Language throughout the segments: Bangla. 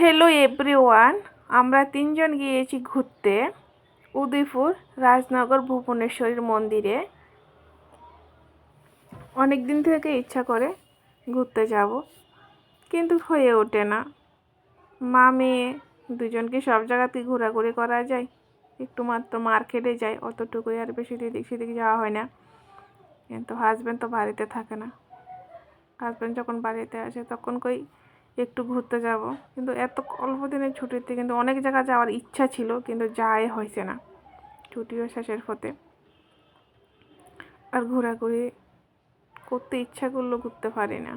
হ্যালো এভরিওয়ান আমরা তিনজন গিয়েছি ঘুরতে। উদয়পুর, রাজনগর, ভুবনেশ্বরীর মন্দিরে। অনেক দিন থেকে ইচ্ছা করে ঘুরতে যাব, কিন্তু হয়ে ওঠে না। মা, মেয়ে, দুজনকে সব জায়গাতে ঘোরাঘুরি করা যায়। একটু মাত্র মার্কেটে যাই, অতটুকুই আর বেশি দিক সেদিক যাওয়া হয় না। কিন্তু হাজব্যান্ড তো বাড়িতে থাকে না। হাজব্যান্ড যখন বাড়িতে আসে, তখন কই একটু ঘুরতে যাব। কিন্তু এত অল্প দিনের ছুটিতে কিন্তু অনেক জায়গা যাওয়ার ইচ্ছা ছিল, কিন্তু যাই হয়েছে না। ছুটিও শেষের পথে। আর ঘোরাঘুরি করতে ইচ্ছা করলেও ঘুরতে পারি না।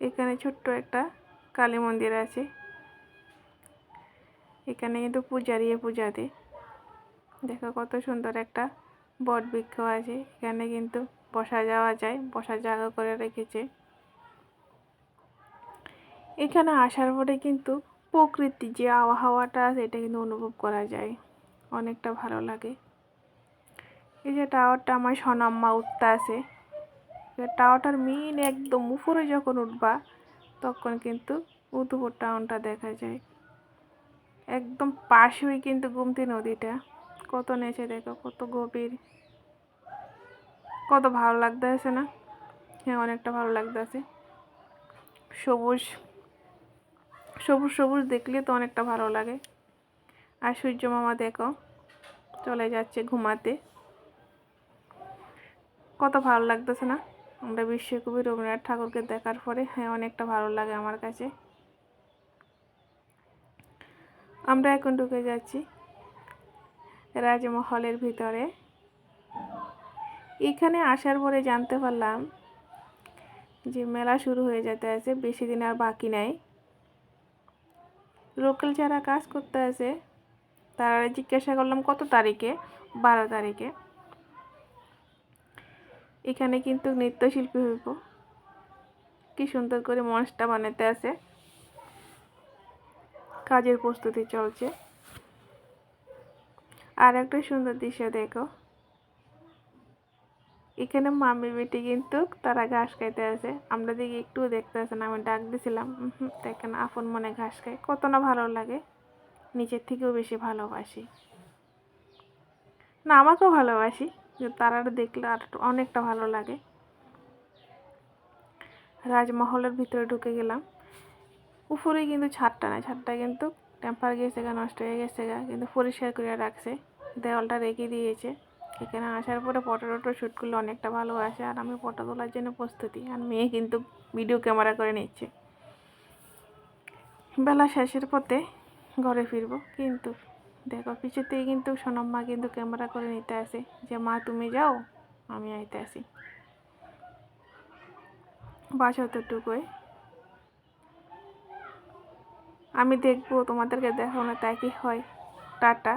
এখানে ছোট্ট একটা কালী মন্দির আছে। এখানে কিন্তু পূজারি পূজা দেয় দেখো কত সুন্দর একটা বট বৃক্ষ আছে। এখানে কিন্তু বসা যাওয়া যায়, বসার জায়গা করে রেখেছে। এখানে আসার পরে কিন্তু প্রকৃতি যে আবহাওয়াটা আছে, এটা কিন্তু অনুভব করা যায়। অনেকটা ভালো লাগে। এই যে টাওয়ারটা আমার সনাম্মা উঠতে আছে। টাওয়ারটার মেন একদম উপরে যখন উঠবা, তখন কিন্তু উদুপুর টাউনটা দেখা যায়। একদম পাশেই কিন্তু গুমতি নদীটা। কত নেচে দেখো, কত গভীর। কত ভালো লাগতেছে না? হ্যাঁ অনেকটা ভালো লাগতেছে। সবুজ। সবুজ সবুজ দেখলে তো অনেকটা ভালো লাগে। আর সূর্য মামা দেখো, চলে যাচ্ছে ঘুমাতে। কত ভালো লাগতেছে না? আমরা বিশ্বকবি রবীন্দ্রনাথ ঠাকুরকে দেখার পরে হ্যাঁ অনেকটা ভালো লাগে আমার কাছে। আমরা এখন ঢুকে যাচ্ছি রাজমহলের ভিতরে। এখানে আসার পরে জানতে পারলাম যে মেলা শুরু হয়ে যেতে আছে, বেশি দিন আর বাকি নাই। লোকাল যারা কাজ করতে আছে তারা জিজ্ঞাসা করলাম, কত তারিখে? বারো তারিখে। এখানে কিন্তু নৃত্যশিল্পী হইব। কি সুন্দর করে মঞ্চটা বানাতে আছে। কাজের প্রস্তুতি চলছে। আর একটা সুন্দর দৃশ্য দেখো। এখানে মামি বেটি কিন্তু তারা ঘাস খাইতে আছে। আমরা দেখি একটু দেখতে আছে না, আমি ডাক দিছিলাম দেখেন আপন মনে ঘাস খাই কত না ভালো লাগে। নিচের থেকেও বেশি ভালোবাসি। না, আমাকেও ভালোবাসি যে তারা দেখলে আর অনেকটা ভালো লাগে। রাজমহলের ভিতরে ঢুকে গেলাম। উপরে কিন্তু ছাদটা না ছাদটা কিন্তু টেম্পার গেছে গা, নষ্ট হয়ে গেছে গা, কিন্তু পরিষ্কার করে রাখছে, দেওয়ালটা রেখে দিয়েছে। এখানে আসার পরে ফটো টটো শ্যুট করলে অনেকটা ভালো আসে আর আমি ফটো তোলার জন্য প্রস্তুতি, আর মেয়ে কিন্তু ভিডিও ক্যামেরা করে নিচ্ছে। বেলা শেষের পথে ঘরে ফিরব, কিন্তু দেখো পিছুতেই কিন্তু সোনম মা কিন্তু ক্যামেরা করে নিতে আসে যে, মা, তুমি যাও, আমি আইতে আসি। বাস অতটুকুই। আমি দেখব, তোমাদেরকে দেখো না তাই কি হয়। টাটা।